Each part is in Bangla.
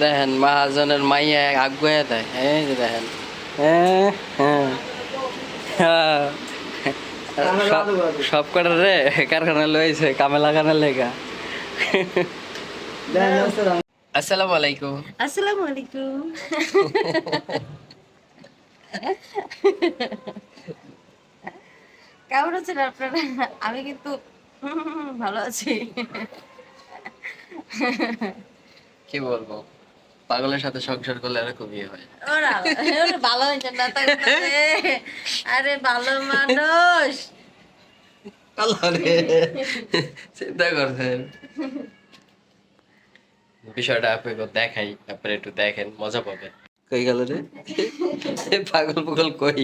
দেখেন মহাজনের মাইয়া আগুয়ে দেয়। এই যে দেখেন। হ্যাঁ হ্যাঁ হ্যাঁ। সব- কটার রে কারখানা লইছে কামে লাগানোর লেগা। আসসালামু আলাইকুম। আসসালামু আলাইকুম। কেমন আছেন আপনারা? আমি কিন্তু ভালো আছি। কি বলব? পাগলের সাথে সংসার করলে এরকমই হয়। ওরা ভালো হয়েছে না তাই আরে ভালো মানুষ। চিন্তা করছেন। বিষয়টা আপনাকে দেখাই আপনারা একটু দেখেন মজা পাবেন। কই গেল রে? পাগল পাগল কই?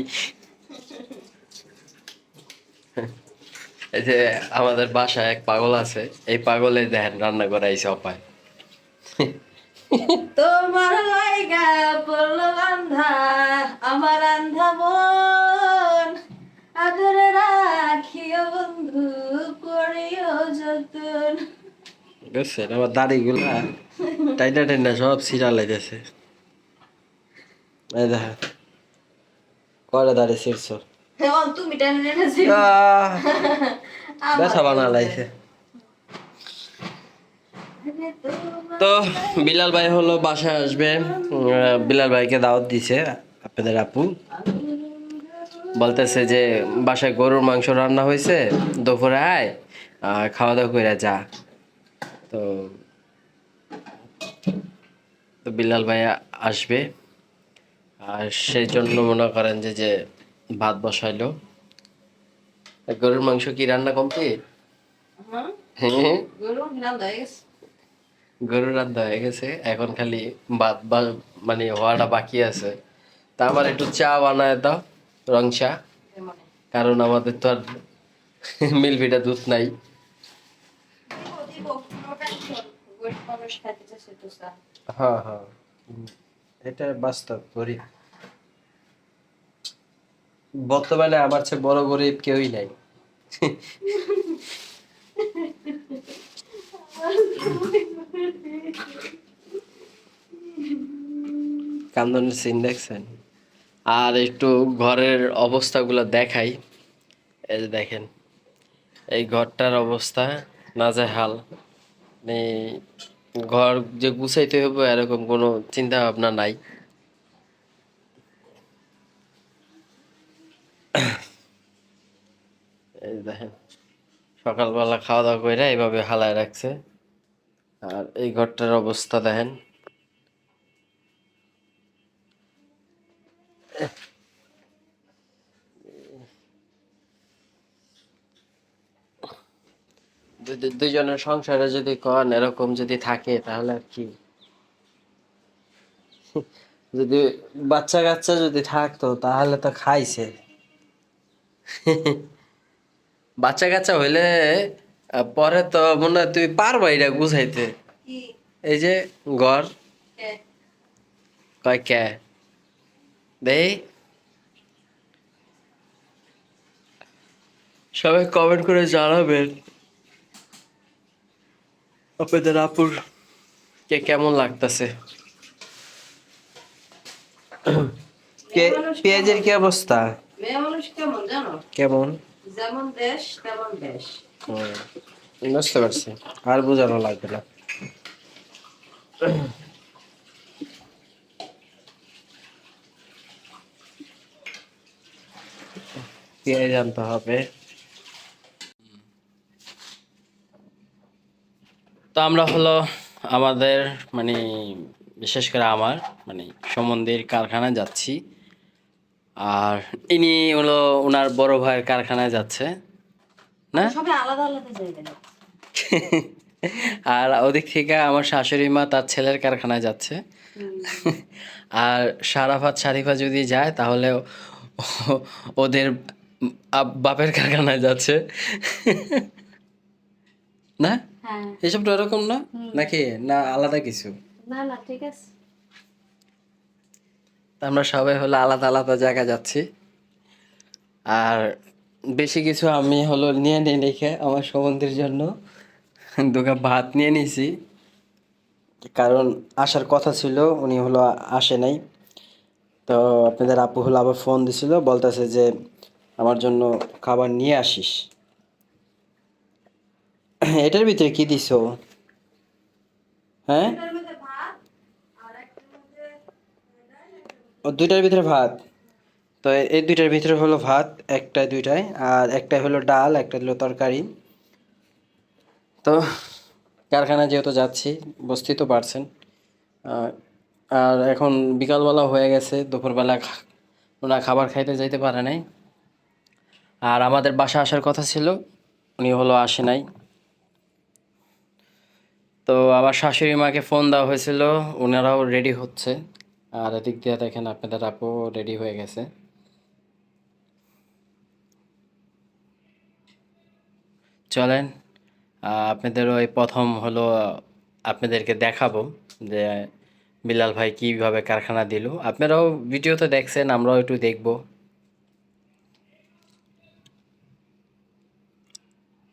এই যে আমাদের বাসায় এক পাগল আছে এই পাগলে দেখেন রান্না করাইছে অপায়। তোমার লাইগা পড়ল বান্ধা আমার আন্ধা মন। আদরে রাখিও বন্ধু করিও যতন। বুঝছেন আমার দাড়িগুলা টাইনা টাইনা সব সিরা লেগেছে এই দেখেন কয়টা দাড়ি ছিড়ছ? হ্যাঁ তুমি ব্যথা বানা লাইছে তো বিলাল ভাই হলো বাসায় আসবে। বিলাল ভাইকে দাওয়াত দিছে আপনাদের আপু। বলতেছে যে বাসায় গরুর মাংস রান্না হয়েছে দুপুরে আয় খাওয়া দাওয়া করে যা। তো তো বিলাল ভাই আসবে। আর সেই জন্য মনে করেন যে যে ভাত বসাইলো। গরুর মাংস কি রান্না কমপ্লিট? হ্যাঁ। গরু হিলাম হয়ে গেছে রান্না হয়ে গেছে। এখন খালি বাদ বা- মানে হওয়াটা বাকি আছে। তা আমার একটু চা বানায় দাও রং চা। কারণ আমাদের তো আর মিলভিটা দুধ নাই। হ্যাঁ হ্যাঁ। এটা বাস্তব গরিব। বর্তমানে আমার চেয়ে বড় গরিব কেউই নাই। কান্দনের সিন দেখছেন? আর একটু ঘরের অবস্থাগুলো দেখাই। এই যে দেখেন, এই ঘরটার অবস্থা নাজেহাল। মানে ঘর যে গুছাইতে হবে এরকম কোনো চিন্তা ভাবনা নাই দেখেন, সকালবেলা খাওয়া দাওয়া করে এইভাবে হালায় রাখছে। আর এই ঘরটার অবস্থা দেখেন। দুইজনের সংসারে যদি কন, এরকম যদি থাকে, তাহলে আর কি? যদি বাচ্চা কাচ্চা যদি থাকতো, তাহলে তো খাইছে। বাচ্চা কাচ্চা হইলে পরে তো মনে হয় তুমি পারবা এটা গুছাইতে কি? এই যে ঘর। কে? কয় কে? দেই। সবাই কমেন্ট করে জানাবেন। আপনাদের আপুর কে কেমন লাগতেছে? পেঁয়াজের কি অবস্থা? কেমন জানো? কেমন? যেমন দেশ তেমন দেশ। বুঝতে পারছি। আর বোঝানো লাগবে না। হবে। তো আমরা হলো আমাদের মানে বিশেষ করে আমার মানে সম্বন্ধের কারখানায় যাচ্ছি। আর ইনি হলো ওনার বড় ভাইয়ের কারখানায় যাচ্ছে। না? সবাই আলাদা আলাদা আর ওদিক থেকে আমার শাশুড়ি মা তার ছেলের কারখানায় যাচ্ছে। আর সারাফাত শারিফা যদি যায় তাহলে ওদের বাপের কারখানায় যাচ্ছে। না? হ্যাঁ। এসব তো এরকম না? নাকি? না আলাদা কিছু? না না ঠিক আছে। আমরা সবাই হলো আলাদা আলাদা জায়গায় যাচ্ছি। আর বেশি কিছু আমি হলো নিয়ে নিয়ে রেখে আমার সম্বন্ধের জন্য। দুগা ভাত নিয়ে নিছি। কারণ আসার কথা ছিল, উনি হলো আসে নাই। তো আপনাদের আপু হলো আবার ফোন দিছিল, বলতেছে যে আমার জন্য খাবার নিয়ে আসিস। এটার ভিতরে কি দিছো? হ্যাঁ? দুইটার ভিতরে ভাত? তো এই দুইটার ভিতরে হলো ভাত একটা দুইটায়, আর একটা হলো ডাল একটা হলো তরকারি। তো কারখানা যেহেতু যাচ্ছি বুঝতেই তো পারছেন আর এখন বিকালবেলা হয়ে গেছে, দুপুরবেলা ওনারা খাবার খাইতে যাইতে পারে নাই। আর আমাদের বাসা আসার কথা ছিল, উনি হলো আসে নাই। তো আমার শাশুড়ি মাকে ফোন দেওয়া হয়েছিল ওনারাও রেডি হচ্ছে। আর এদিক দিয়ে দেখেন আপনাদের আপু রেডি হয়ে গেছে। চলেন আপনাদের ওই প্রথম হলো আপনাদেরকে দেখাবো যে বিলাল ভাই কীভাবে কারখানা দিল। আপনারাও ভিডিওতে দেখছেন, আমরাও একটু দেখব।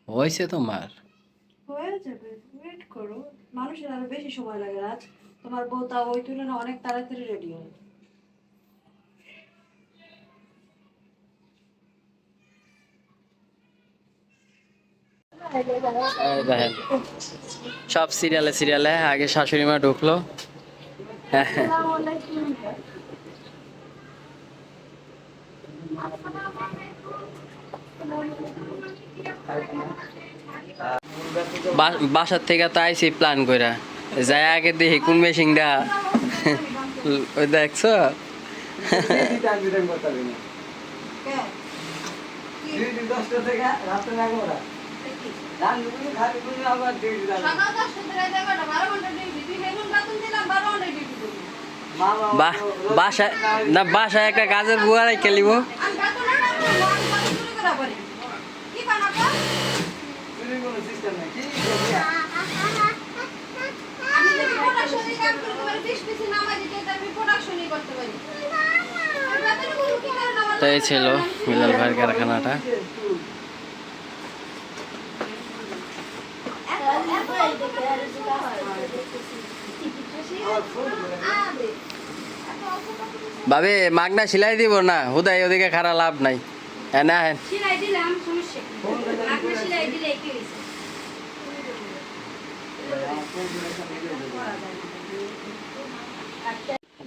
হয়েছে তোমার? মানুষের আরও বেশি সময় লাগে রাজ তোমার বউ তাও ওই তুলনায় অনেক তাড়াতাড়ি রেডি হয়। দেখেন। সব সিরিয়ালে সিরিয়ালে আগে শাশুড়ি মা ঢুকলো। বাসার থেকে তো আইসি প্ল্যান কইরা। যাই আগে দেখি কোন মেশিনটা ওই দেখছ? থেকে বাসায় না বাসায় একটা কাজের বুয়া রেখে লিব আমি বেতন আর রাখব ভাবি মাগনা সিলাই দিব না। হুদাই ওদিকে খারাপ লাভ নাই। হ্যাঁ না হ্যাঁ।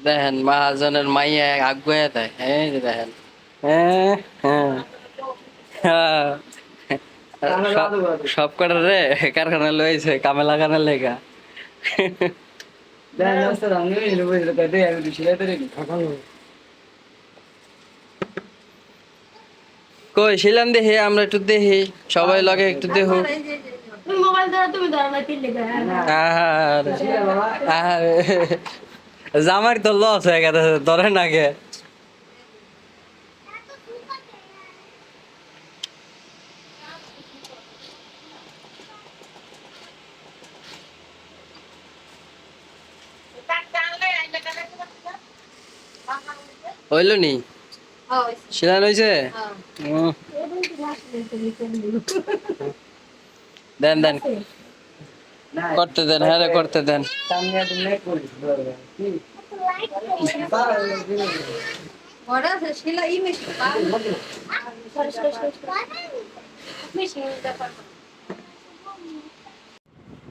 দেখেন মহাজনের মাইয়া আগুয়ে দেয়। এই দেখেন। হ্যাঁ হ্যাঁ। হ্যাঁ। সব- কটার রে কারখানা লইছে কামে লাগানোর লেগা কই শিলাম দেখি আমরা একটু দেখি সবাই লগে একটু ধরো ধরো না আহারে। জামার তো লস হয়ে গেছে ধরেন আগে হইল নি শিলান হইছে? দেন দেন। করতে দেন হ্যাঁ রে, করতে দেন।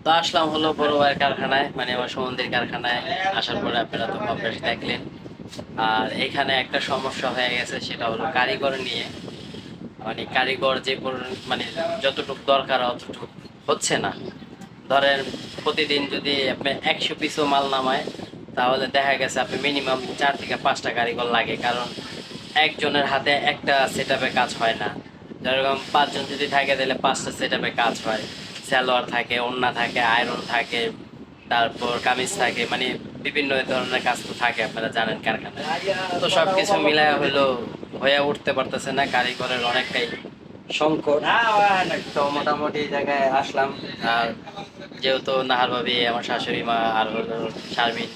তো আসলাম হলো বড় ভাইয়ের কারখানায় মানে আমার সমন্দির কারখানায়। আসার পরে আপনারা তো কম দেখলেন। আর এখানে একটা সমস্যা হয়ে গেছে, সেটা হলো কারিগর নিয়ে। মানে কারিগর যে মানে যতটুকু দরকার অতটুকু হচ্ছে না। ধরেন প্রতিদিন যদি আপনি একশো পিসও মাল নামায়, তাহলে দেখা গেছে আপনি মিনিমাম চার থেকে পাঁচটা কারিগর লাগে, কারণ একজনের হাতে একটা সেট কাজ হয় না। যেরকম পাঁচজন যদি থাকে, তাহলে পাঁচটা সেট কাজ হয়। স্যালোয়ার থাকে ওন্না থাকে আয়রন থাকে, তারপর কামিজ থাকে মানে বিভিন্ন ধরনের কাজ তো থাকে, আপনারা জানেন কারখানায়। তো সব কিছু মিলায় হলো, হয়ে উঠতে পারতেছে না, কারিগরের অনেকটাই সংকট। তো মোটামুটি জায়গায় আসলাম, আর যেহেতু নাহার ভাবি, আমার শাশুড়ি মা, আর শারমিন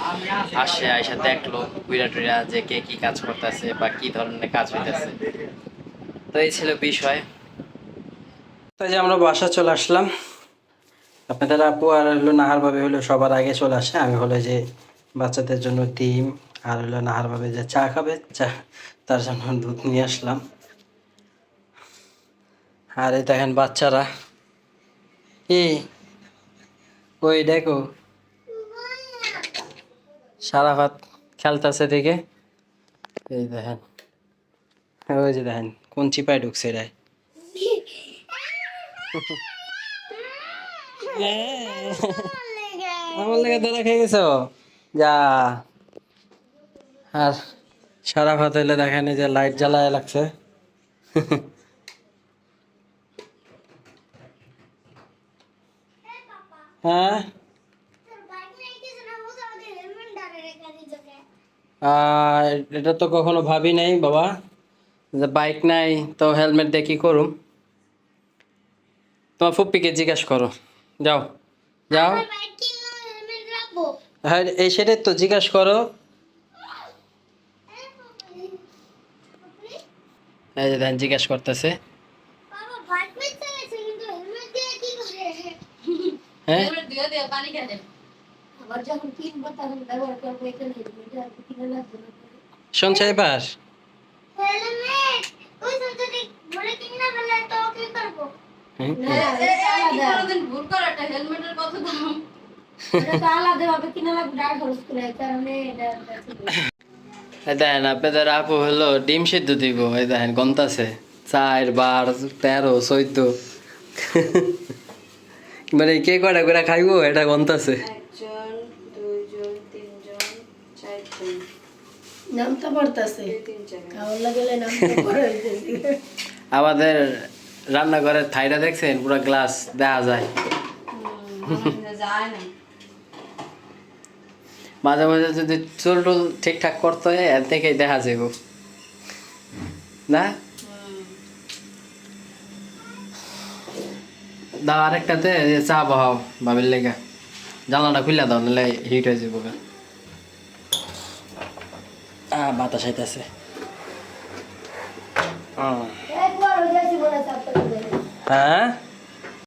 আসে আইসা দেখল ঘুরা টুইরা যে কে কি কাজ করতেছে বা কি ধরনের কাজ হইতেছে। তো এই ছিল বিষয়। তো যে আমরা বাসা চলে আসলাম। আপনাদের আপু আর হলো নাহার ভাবে হলো সবার আগে চলে আসে, আমি হলো যে বাচ্চাদের জন্য ডিম আর হলো নাহার ভাবে যে চা খাবে চা তার জন্য দুধ নিয়ে আসলাম। আর এই দেখেন বাচ্চারা। কি ওই দেখো সারা ভাত খেলতেছে দিকে এই দেখেন ওই যে দেখেন কোন চিপায় ঢুকছে এটাই আমার লেগে ধরে খেয়ে গেছো? যা। আর সারা ভাত হইলে দেখেন যে লাইট জ্বালায় লাগছে। হ্যাঁ? এটা তো কখনো ভাবি নাই বাবা। যে বাইক নাই, তো হেলমেট দিয়ে করুম? তোমার ফুপ্পিকে জিজ্ঞাসা করো। যাও। যাও। হ্যাঁ এই সেটাই তো জিজ্ঞাসা করো। এই জিজ্ঞাসা করতেছে। হ্যাঁ? করে হেলমেটের কত দাম দেখেন আপনাদের আপু হলো ডিম সিদ্ধ দিব এই দেখেন গন্তাছে চার বার তেরো চোদ্দ। মানে কে কটা করে খাইবো? এটা গন্তাছে আমাদের রান্নাঘরের থাইটা দেখছেন? পুরো গ্লাস দেখা যায়। যায় না মাঝে মাঝে যদি চুল টুল ঠিকঠাক করতে হয় এর থেকেই দেখা যাইব। না? দাও আরেকটাতে চা বহাও ভাবির লেগা। জানলাটা খুলে দাও নাহলে হিট হয়ে যাব। বাতাস আইতাছে। হ্যাঁ?